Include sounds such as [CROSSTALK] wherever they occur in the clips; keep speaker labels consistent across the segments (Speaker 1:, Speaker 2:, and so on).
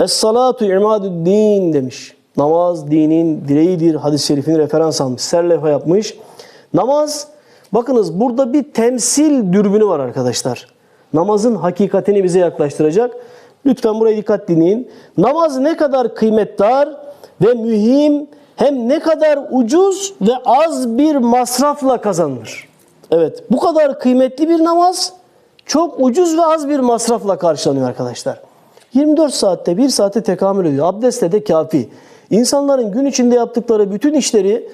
Speaker 1: Es-salatu imadü din demiş. Namaz dinin direğidir. Hadis-i şerifini referans almış. Serlefa yapmış. Namaz, bakınız burada bir temsil dürbünü var arkadaşlar. Namazın hakikatini bize yaklaştıracak. Lütfen buraya dikkat dinleyin. Namaz ne kadar kıymetdar ve mühim hem ne kadar ucuz ve az bir masrafla kazanılır. Evet bu kadar kıymetli bir namaz çok ucuz ve az bir masrafla karşılanıyor arkadaşlar. 24 saatte 1 saate tekamül ediyor. Abdestle de kafi. İnsanların gün içinde yaptıkları bütün işleri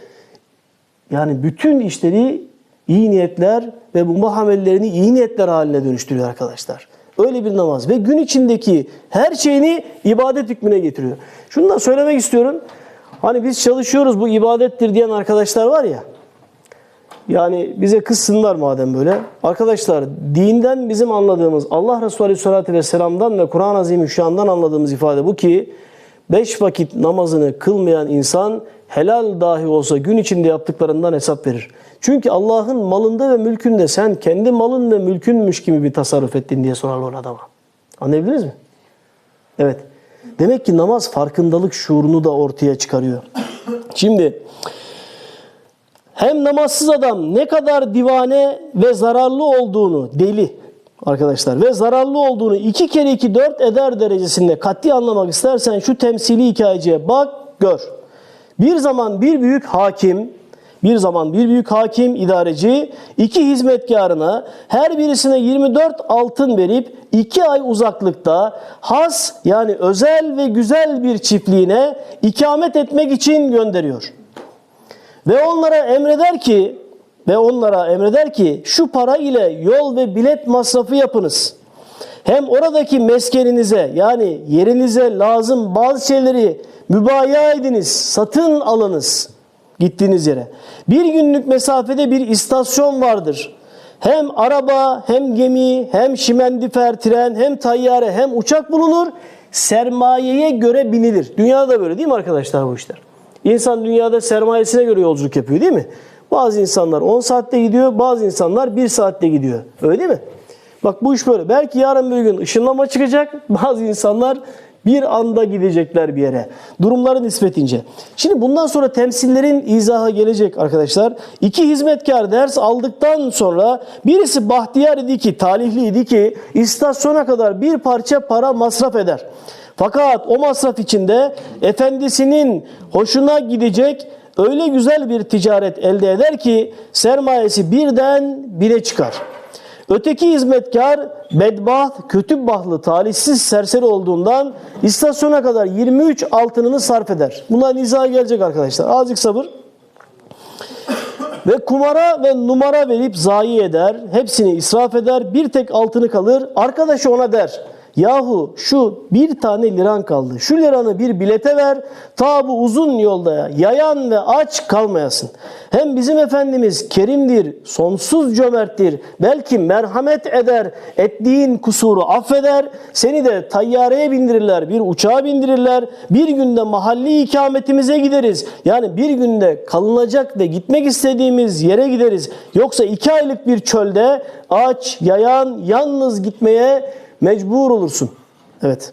Speaker 1: yani bütün işleri iyi niyetler ve bu muamellerini iyi niyetler haline dönüştürüyor arkadaşlar. Öyle bir namaz ve gün içindeki her şeyini ibadet hükmüne getiriyor. Şunu da söylemek istiyorum. Hani biz çalışıyoruz bu ibadettir diyen arkadaşlar var ya. Yani bize kızsınlar madem böyle. Arkadaşlar dinden bizim anladığımız Allah Resulü Aleyhisselatü Vesselam'dan ve Kur'an-ı Azimüşşan'dan anladığımız ifade bu ki beş vakit namazını kılmayan insan helal dahi olsa gün içinde yaptıklarından hesap verir. Çünkü Allah'ın malında ve mülkünde sen kendi malın ve mülkünmüş gibi bir tasarruf ettin diye sorarlar adama. Anlayabildiniz mi? Evet. Demek ki namaz farkındalık şuurunu da ortaya çıkarıyor. Şimdi hem namazsız adam ne kadar divane ve zararlı olduğunu, deli arkadaşlar ve zararlı olduğunu iki kere iki dört eder derecesinde katli anlamak istersen şu temsili hikayeciye bak gör. Bir zaman bir büyük hakim, bir zaman bir büyük hakim idareci iki hizmetkarına her birisine 24 altın verip iki ay uzaklıkta has yani özel ve güzel bir çiftliğine ikamet etmek için gönderiyor. Ve onlara emreder ki ve onlara emreder ki şu para ile yol ve bilet masrafı yapınız. Hem oradaki meskeninize yani yerinize lazım bazı şeyleri mübaya ediniz, satın alınız gittiğiniz yere. Bir günlük mesafede bir istasyon vardır. Hem araba, hem gemi, hem şimendifer, tren, hem tayyare, hem uçak bulunur. Sermayeye göre binilir. Dünyada da böyle değil mi arkadaşlar bu işler? İnsan dünyada sermayesine göre yolculuk yapıyor değil mi? Bazı insanlar 10 saatte gidiyor, bazı insanlar 1 saatte gidiyor. Öyle değil mi? Bak bu iş böyle. Belki yarın bir gün ışınlama çıkacak. [LAUGHS] Bazı insanlar bir anda gidecekler bir yere. Durumların nispetince. Şimdi bundan sonra temsillerin izaha gelecek arkadaşlar. İki hizmetkar ders aldıktan sonra birisi bahtiyar idi ki, talihliydi ki istasyona kadar bir parça para masraf eder. Fakat o masraf içinde efendisinin hoşuna gidecek öyle güzel bir ticaret elde eder ki sermayesi birden bire çıkar. Öteki hizmetkar bedbaht, kötü bahlı, talihsiz, serseri olduğundan istasyona kadar 23 altınını sarf eder. Bunlar izah gelecek arkadaşlar. Azıcık sabır. Ve kumara ve numara verip zayi eder. Hepsini israf eder. Bir tek altını kalır. Arkadaşı ona der. Yahu şu bir tane liran kaldı. Şu liranı bir bilete ver. Ta bu uzun yolda yayan ve aç kalmayasın. Hem bizim Efendimiz kerimdir, sonsuz cömerttir. Belki merhamet eder, ettiğin kusuru affeder. Seni de tayyareye bindirirler, bir uçağa bindirirler. Bir günde mahalli ikametimize gideriz. Yani bir günde kalınacak ve gitmek istediğimiz yere gideriz. Yoksa iki aylık bir çölde aç, yayan, yalnız gitmeye mecbur olursun. Evet.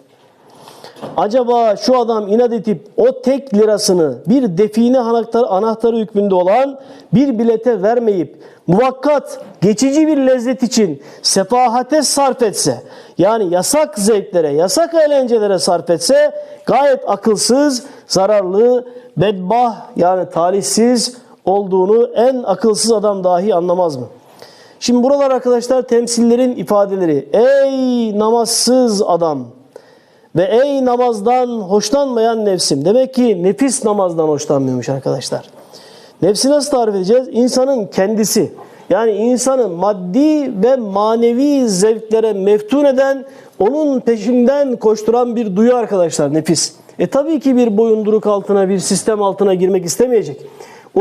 Speaker 1: Acaba şu adam inat edip o tek lirasını bir define anahtarı, anahtarı hükmünde olan bir bilete vermeyip muvakkat, geçici bir lezzet için sefahate sarf etse, yani yasak zevklere, yasak eğlencelere sarf etse gayet akılsız, zararlı, bedbah yani talihsiz olduğunu en akılsız adam dahi anlamaz mı? Şimdi buralar arkadaşlar temsillerin ifadeleri. Ey namazsız adam ve ey namazdan hoşlanmayan nefsim. Demek ki nefis namazdan hoşlanmıyormuş arkadaşlar. Nefsi nasıl tarif edeceğiz? İnsanın kendisi. Yani insanı maddi ve manevi zevklere meftun eden, onun peşinden koşturan bir duyu arkadaşlar nefis. E tabii ki bir boyunduruk altına, bir sistem altına girmek istemeyecek.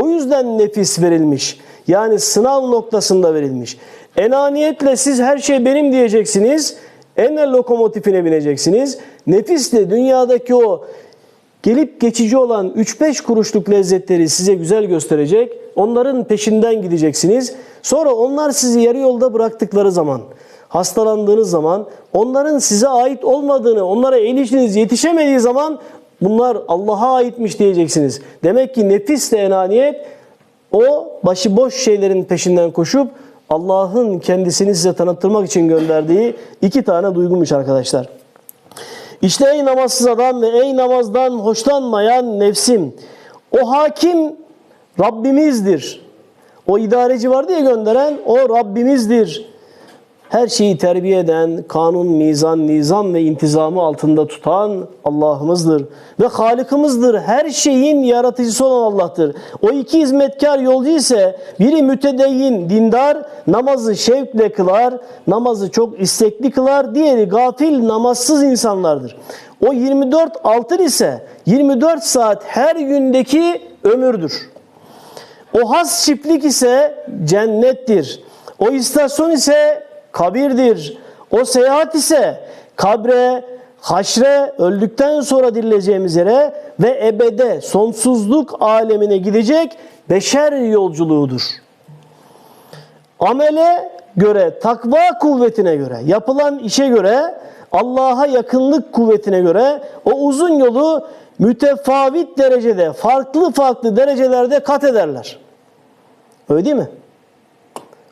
Speaker 1: O yüzden nefis verilmiş. Yani sınav noktasında verilmiş. Enaniyetle siz her şey benim diyeceksiniz. Enel lokomotifine bineceksiniz. Nefis de dünyadaki o gelip geçici olan 3-5 kuruşluk lezzetleri size güzel gösterecek. Onların peşinden gideceksiniz. Sonra onlar sizi yarı yolda bıraktıkları zaman hastalandığınız zaman onların size ait olmadığını, onlara erişiniz yetişemediği zaman bunlar Allah'a aitmiş diyeceksiniz. Demek ki nefis de enaniyet o başıboş şeylerin peşinden koşup Allah'ın kendisini size tanıttırmak için gönderdiği iki tane duygumuş arkadaşlar. İşte ey namazsız adam ve ey namazdan hoşlanmayan nefsim. O hakim Rabbimizdir. O idareci vardı ya gönderen o Rabbimizdir. Her şeyi terbiye eden, kanun, mizan, nizam ve intizamı altında tutan Allah'ımızdır. Ve Halık'ımızdır. Her şeyin yaratıcısı olan Allah'tır. O iki hizmetkar yolcu ise biri mütedeyyin, dindar, namazı şevkle kılar, namazı çok istekli kılar. Diğeri gafil, namazsız insanlardır. O 24 altın ise 24 saat her gündeki ömürdür. O has çiftlik ise cennettir. O istasyon ise kabirdir. O seyahat ise kabre, haşre, öldükten sonra dirileceğimiz yere ve ebede, sonsuzluk alemine gidecek beşer yolculuğudur. Amele göre, takva kuvvetine göre, yapılan işe göre, Allah'a yakınlık kuvvetine göre o uzun yolu mütefavit derecede, farklı farklı derecelerde kat ederler. Öyle değil mi?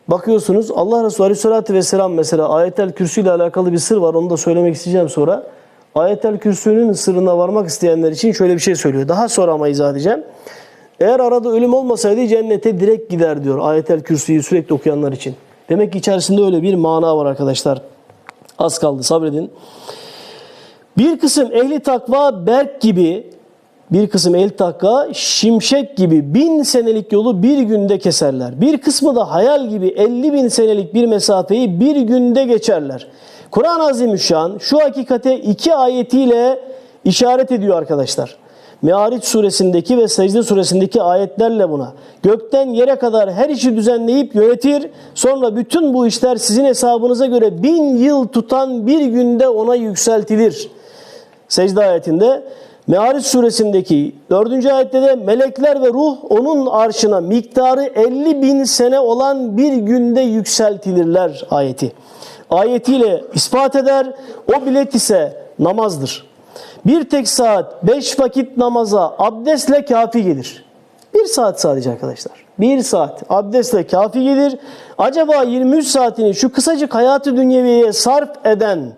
Speaker 1: Bakıyorsunuz Allah Resulü Aleyhisselatü Vesselam mesela ayetel kürsü ile alakalı bir sır var. Onu da söylemek isteyeceğim sonra. Ayetel kürsünün sırrına varmak isteyenler için şöyle bir şey söylüyor. Daha sonra ama izah edeceğim. Eğer arada ölüm olmasaydı cennete direkt gider diyor ayetel kürsüyü sürekli okuyanlar için. Demek ki içerisinde öyle bir mana var arkadaşlar. Az kaldı sabredin. Bir kısım ehli takva berk gibi bir kısım el takka şimşek gibi bin senelik yolu bir günde keserler. Bir kısmı da hayal gibi 50 bin senelik bir mesafeyi bir günde geçerler. Kur'an-ı Azimüşşan şu hakikate iki ayetiyle işaret ediyor arkadaşlar. Meariç suresindeki ve secde suresindeki ayetlerle buna. Gökten yere kadar her işi düzenleyip yönetir. Sonra bütün bu işler sizin hesabınıza göre bin yıl tutan bir günde ona yükseltilir. Secde ayetinde Meariç suresindeki 4. ayette de melekler ve ruh onun arşına miktarı 50 bin sene olan bir günde yükseltilirler ayeti. Ayetiyle ispat eder. O bilet ise namazdır. Bir tek saat beş vakit namaza abdestle kafi gelir. Bir saat sadece arkadaşlar. Bir saat abdestle kafi gelir. Acaba 23 saatini şu kısacık hayatı dünyeviye sarf eden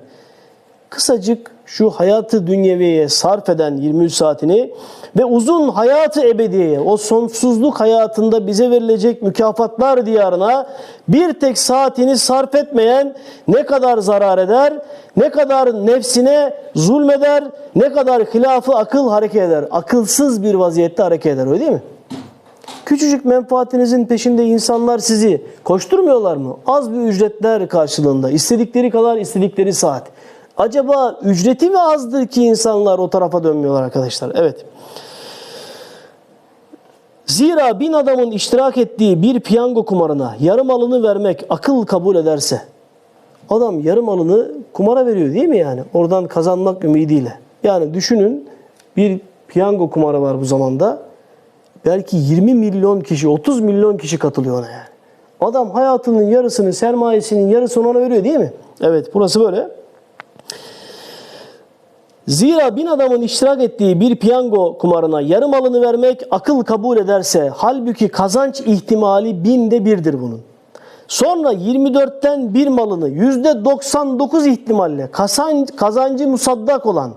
Speaker 1: kısacık şu hayatı dünyeviye sarf eden 23 saatini ve uzun hayatı ebediyeye, o sonsuzluk hayatında bize verilecek mükafatlar diyarına bir tek saatini sarf etmeyen ne kadar zarar eder, ne kadar nefsine zulmeder, ne kadar hilafı akıl hareket eder. Akılsız bir vaziyette hareket eder öyle değil mi? Küçücük menfaatinizin peşinde insanlar sizi koşturmuyorlar mı? Az bir ücretler karşılığında, istedikleri kadar istedikleri saat. Acaba ücreti mi azdır ki insanlar o tarafa dönmüyorlar arkadaşlar? Evet. Zira bin adamın iştirak ettiği bir piyango kumarına yarım alını vermek akıl kabul ederse adam yarım alını kumara veriyor değil mi yani? Oradan kazanmak ümidiyle. Yani düşünün bir piyango kumarı var bu zamanda. Belki 20 milyon kişi, 30 milyon kişi katılıyor ona yani. Adam hayatının yarısını, sermayesinin yarısını ona veriyor değil mi? Evet burası böyle. Zira bin adamın iştirak ettiği bir piyango kumarına yarım alını vermek akıl kabul ederse halbuki kazanç ihtimali binde birdir bunun. Sonra 24'ten bir malını %99 ihtimalle kazancı musaddak olan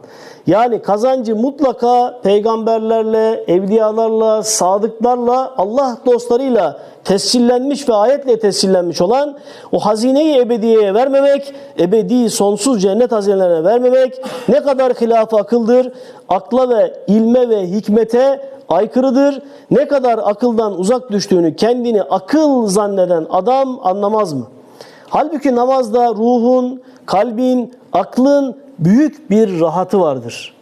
Speaker 1: yani kazancı mutlaka peygamberlerle, evliyalarla, sadıklarla, Allah dostlarıyla tescillenmiş ve ayetle tescillenmiş olan o hazineyi ebediyeye vermemek, ebedi sonsuz cennet hazinelerine vermemek ne kadar hilaf akıldır, akla ve ilme ve hikmete aykırıdır. Ne kadar akıldan uzak düştüğünü kendini akıl zanneden adam anlamaz mı? Halbuki namazda ruhun, kalbin, aklın büyük bir rahatı vardır.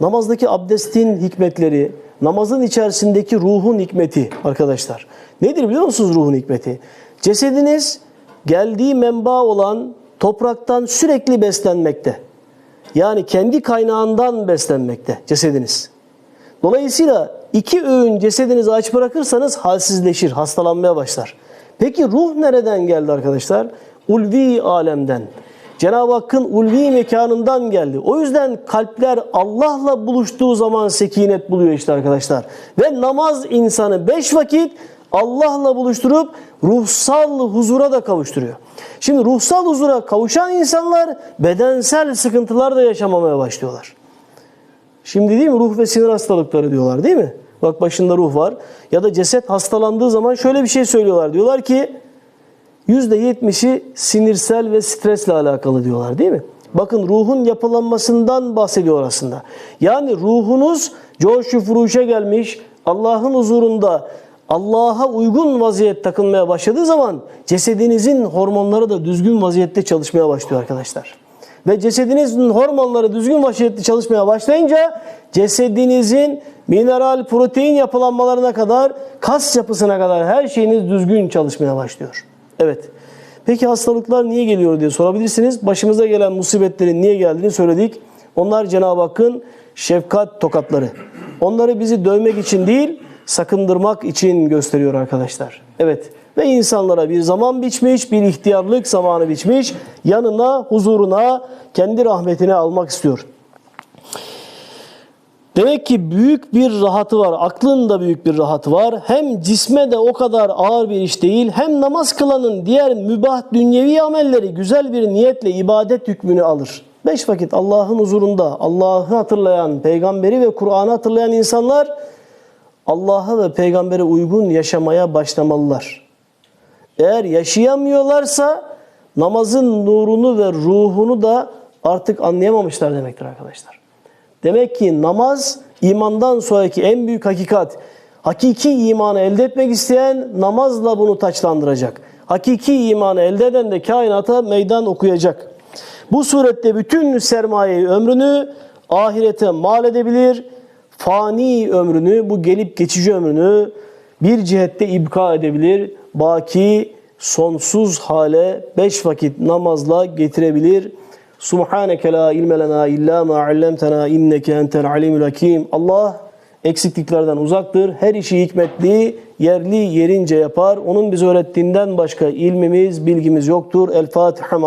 Speaker 1: Namazdaki abdestin hikmetleri, namazın içerisindeki ruhun hikmeti arkadaşlar. Nedir biliyor musunuz ruhun hikmeti? Cesediniz geldiği menba olan topraktan sürekli beslenmekte. Yani kendi kaynağından beslenmekte cesediniz. Dolayısıyla iki öğün cesedinizi aç bırakırsanız halsizleşir, hastalanmaya başlar. Peki ruh nereden geldi arkadaşlar? ulvi alemden. Cenab-ı Hakk'ın ulvi mekanından geldi. O yüzden kalpler Allah'la buluştuğu zaman sekinet buluyor işte arkadaşlar. Ve namaz insanı beş vakit Allah'la buluşturup ruhsal huzura da kavuşturuyor. Şimdi ruhsal huzura kavuşan insanlar bedensel sıkıntılar da yaşamamaya başlıyorlar. Şimdi değil mi ruh ve sinir hastalıkları diyorlar değil mi? Bak başında ruh var. Ya da ceset hastalandığı zaman şöyle bir şey söylüyorlar. Diyorlar ki %70'i sinirsel ve stresle alakalı diyorlar değil mi? Bakın ruhun yapılanmasından bahsediyor aslında. Yani ruhunuz coşu furuşa gelmiş, Allah'ın huzurunda Allah'a uygun vaziyet takılmaya başladığı zaman cesedinizin hormonları da düzgün vaziyette çalışmaya başlıyor arkadaşlar. Ve cesedinizin hormonları düzgün vaziyette çalışmaya başlayınca cesedinizin mineral, protein yapılanmalarına kadar, kas yapısına kadar her şeyiniz düzgün çalışmaya başlıyor. Evet. Peki hastalıklar niye geliyor diye sorabilirsiniz. Başımıza gelen musibetlerin niye geldiğini söyledik. Onlar Cenab-ı Hakk'ın şefkat tokatları. Onları bizi dövmek için değil, sakındırmak için gösteriyor arkadaşlar. Evet. Ve insanlara bir zaman biçmiş, bir ihtiyarlık zamanı biçmiş. Yanına, huzuruna, kendi rahmetine almak istiyor. Demek ki büyük bir rahatı var. Aklın da büyük bir rahatı var. Hem cisme de o kadar ağır bir iş değil. Hem namaz kılanın diğer mübah dünyevi amelleri güzel bir niyetle ibadet hükmünü alır. Beş vakit Allah'ın huzurunda Allah'ı hatırlayan, peygamberi ve Kur'an'ı hatırlayan insanlar Allah'a ve peygambere uygun yaşamaya başlamalılar. Eğer yaşayamıyorlarsa namazın nurunu ve ruhunu da artık anlayamamışlar demektir arkadaşlar. Demek ki namaz imandan sonraki en büyük hakikat. Hakiki imanı elde etmek isteyen namazla bunu taçlandıracak. Hakiki imanı elde eden de kainata meydan okuyacak. Bu surette bütün sermayeyi, ömrünü ahirete mal edebilir. Fani ömrünü, bu gelip geçici ömrünü bir cihette ibka edebilir. Baki, sonsuz hale beş vakit namazla getirebilir. Subhaneke la ilme lena illa ma allamtena inneke entel alimul hakim. Allah eksikliklerden uzaktır. Her işi hikmetli, yerli yerince yapar. Onun bize öğrettiğinden başka ilmimiz, bilgimiz yoktur. El Fatiha